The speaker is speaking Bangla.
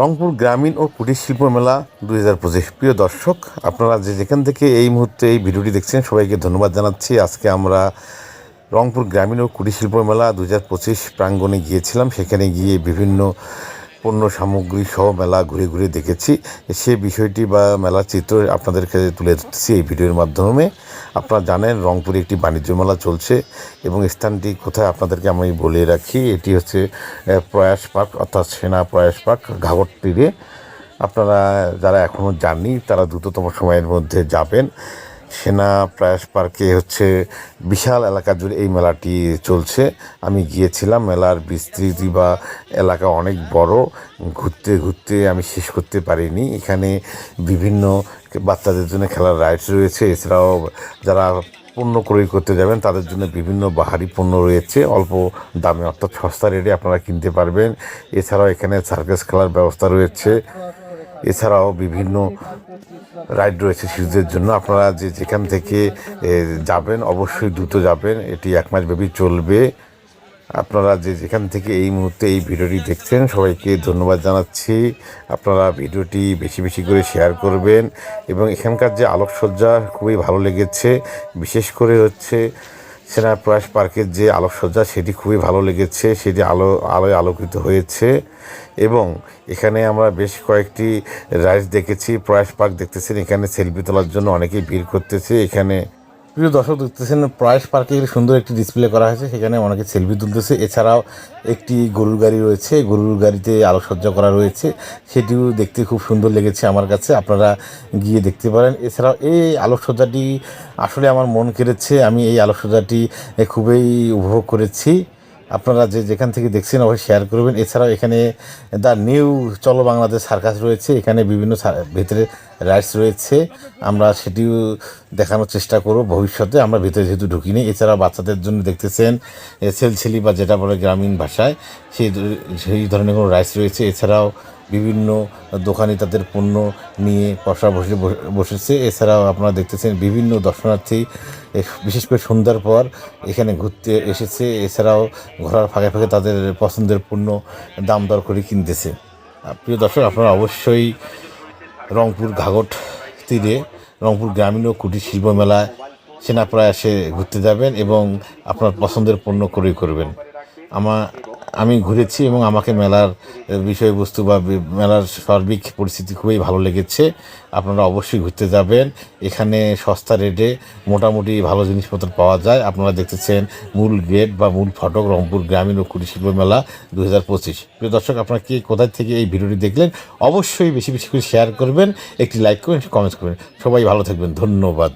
রংপুর গ্রামীণ ও কুটির শিল্প মেলা দুই হাজার পঁচিশ। প্রিয় দর্শক, আপনারা যে যেখান থেকে এই মুহূর্তে এই ভিডিওটি দেখছেন, সবাইকে ধন্যবাদ জানাচ্ছি। আজকে আমরা রংপুর গ্রামীণ ও কুটির শিল্প মেলা দু হাজার পঁচিশ প্রাঙ্গণে গিয়েছিলাম। সেখানে গিয়ে বিভিন্ন পণ্য সামগ্রী সহ মেলা ঘুরে ঘুরে দেখেছি। সে বিষয়টি বা মেলার চিত্র আপনাদেরকে তুলে ধরতেছি এই ভিডিওর মাধ্যমে। আপনারা জানেন রংপুরে একটি বাণিজ্য মেলা চলছে এবং স্থানটি কোথায় আপনাদেরকে আমি বলে রাখি, এটি হচ্ছে প্রয়াস পার্ক অর্থাৎ সেনা প্রয়াস পার্ক ঘাগর তীরে আপনারা, যারা এখনও যাননি, তারা দ্রুততম সময়ের মধ্যে যাবেন। সেনা প্রয়াস পার্কে হচ্ছে বিশাল এলাকা জুড়ে এই মেলাটি চলছে। আমি গিয়েছিলাম, মেলার বিস্তৃতি বা এলাকা অনেক বড়। ঘুরতে ঘুরতে আমি শেষ করতে পারিনি। এখানে বিভিন্ন বাচ্চাদের জন্য খেলার রাইডস রয়েছে। এছাড়াও যারা পণ্য ক্রয় করতে যাবেন, তাদের জন্য বিভিন্ন বাহারি পণ্য রয়েছে। অল্প দামে অর্থাৎ সস্তা রেটে আপনারা কিনতে পারবেন। এছাড়াও এখানে সার্কাস খেলার ব্যবস্থা রয়েছে। এছাড়াও বিভিন্ন রাইড রয়েছে শিশুদের জন্য। আপনারা যে যেখান থেকে যাবেন অবশ্যই দ্রুত যাবেন। এটি এক মাস ব্যাপী চলবে। আপনারা যে যেখান থেকে এই মুহূর্তে এই ভিডিওটি দেখছেন, সবাইকে ধন্যবাদ জানাচ্ছি। আপনারা ভিডিওটি বেশি বেশি করে শেয়ার করবেন এবং এখানকার যে আলোকসজ্জা খুবই ভালো লেগেছে। বিশেষ করে হচ্ছে সেনা প্রয়াস পার্কের যে আলোকসজ্জা, সেটি খুবই ভালো লেগেছে, সেটি আলো, আলোয় আলোকিত হয়েছে। এবং এখানে আমরা বেশ কয়েকটি রাইডস দেখেছি, প্রয়াস পার্ক দেখতেছেন, এখানে সেলফি তোলার জন্য অনেকেই ভিড় করতেছে, এখানে প্রিয় দর্শক দেখতেছেন প্রয়াস পার্কে সুন্দর একটি ডিসপ্লে করা হয়েছে। সেখানে অনেকে সেলফি তুলতেছে। এছাড়াও একটি গরুর গাড়ি রয়েছে। গরুর গাড়িতে আলোকসজ্জা করা রয়েছে। সেটিও দেখতে খুব সুন্দর লেগেছে আমার কাছে। আপনারা গিয়ে দেখতে পারেন। এছাড়াও এই আলোকসজ্জাটি আসলে আমার মন কেড়েছে। আমি এই আলোকসজ্জাটি খুবই উপভোগ করেছি। আপনারা যে যেখান থেকে দেখছেন অবশ্যই শেয়ার করবেন। এছাড়াও এখানে দ্য নিউ চলো বাংলাদেশ সার্কাস রয়েছে। এখানে বিভিন্ন ভিতরে রাইডস রয়েছে। আমরা সেটিও দেখানোর চেষ্টা করব। ভবিষ্যতে আমরা ভিতরে যেহেতু ঢুকিনি এছাড়া বাচ্চাদের জন্য দেখতেছেন সেলসেলি বা যেটা বলে গ্রামীণ ভাষায়, সেই সেই ধরনের কোনো রাইডস রয়েছে। এছাড়াও বিভিন্ন দোকানি তাদের পণ্য নিয়ে পশা বসে বসে- বসেছে। এছাড়াও আপনারা দেখতেছেন বিভিন্ন দর্শনার্থী বিশেষ করে সন্ধ্যার পর এখানে ঘুরতে এসেছে। এছাড়াও ঘোরার ফাঁকে ফাঁকে তাদের পছন্দের পণ্য দাম দর করে কিনতেছে। প্রিয় দর্শক, আপনারা অবশ্যই রংপুর ঘাগট তীরে, রংপুর গ্রামীণ ও কুটির শিল্প মেলায় সেনাপ্রায়াসে ঘুরতে যাবেন এবং আপনার পছন্দের পণ্য ক্রয় করবেন। আমা আমি ঘুরেছি এবং আমাকে মেলার বিষয়বস্তু বা মেলার সার্বিক পরিস্থিতি খুবই ভালো লেগেছে। আপনারা অবশ্যই ঘুরতে যাবেন। এখানে সস্তা রেটে মোটামুটি ভালো জিনিসপত্র পাওয়া যায়। আপনারা দেখতেছেন মূল গেট বা মূল ফটক রংপুর গ্রামীণ ও কুটির শিল্প মেলা দু হাজার পঁচিশ। প্রিয় দর্শক, আপনারা কে কোথায় থেকে এই ভিডিওটি দেখলেন, অবশ্যই বেশি বেশি করে শেয়ার করবেন, একটি লাইক করবেন কমেন্ট করবেন। সবাই ভালো থাকবেন। ধন্যবাদ।